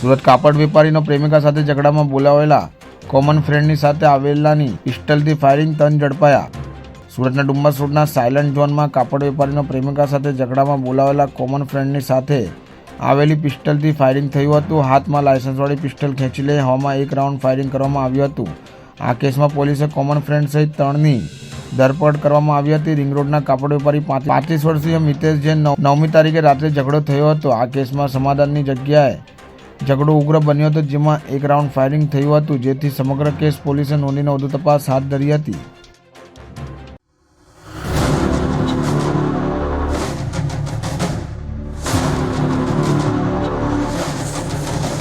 સુરત કાપડ વેપારીનો પ્રેમિકા સાથે ઝઘડામાં બોલાવેલા કોમન ફ્રેન્ડની સાથે આવેલાની પિસ્ટલથી ફાયરિંગ તન ઝડપાયા. સુરતના ડુમ્બસ રોડના સાયલન્ટ ઝોનમાં કાપડ વેપારીનો પ્રેમિકા સાથે ઝઘડામાં બોલાવેલા કોમન ફ્રેન્ડની સાથે આવેલી પિસ્ટલથી ફાયરિંગ થયું હતું. હાથમાં લાયસન્સવાળી પિસ્ટલ ખેંચી લઈ હવામાં એક રાઉન્ડ ફાયરિંગ કરવામાં આવ્યું હતું. આ કેસમાં પોલીસે કોમન ફ્રેન્ડ સહિત ત્રણની ધરપકડ કરવામાં આવી હતી. રિંગ રોડના કાપડ વેપારી પાંત્રીસ વર્ષીય મિતેશ જૈન નવમી તારીખે રાત્રે ઝઘડો થયો હતો. આ કેસમાં સમાધાનની જગ્યાએ ઝઘડો ઉગ્ર બન્યો હતો, જેમાં એક રાઉન્ડ ફાયરિંગ થયું હતું, જેથી સમગ્ર કેસ પોલીસે નોંધીને વધુ તપાસ હાથ ધરી હતી.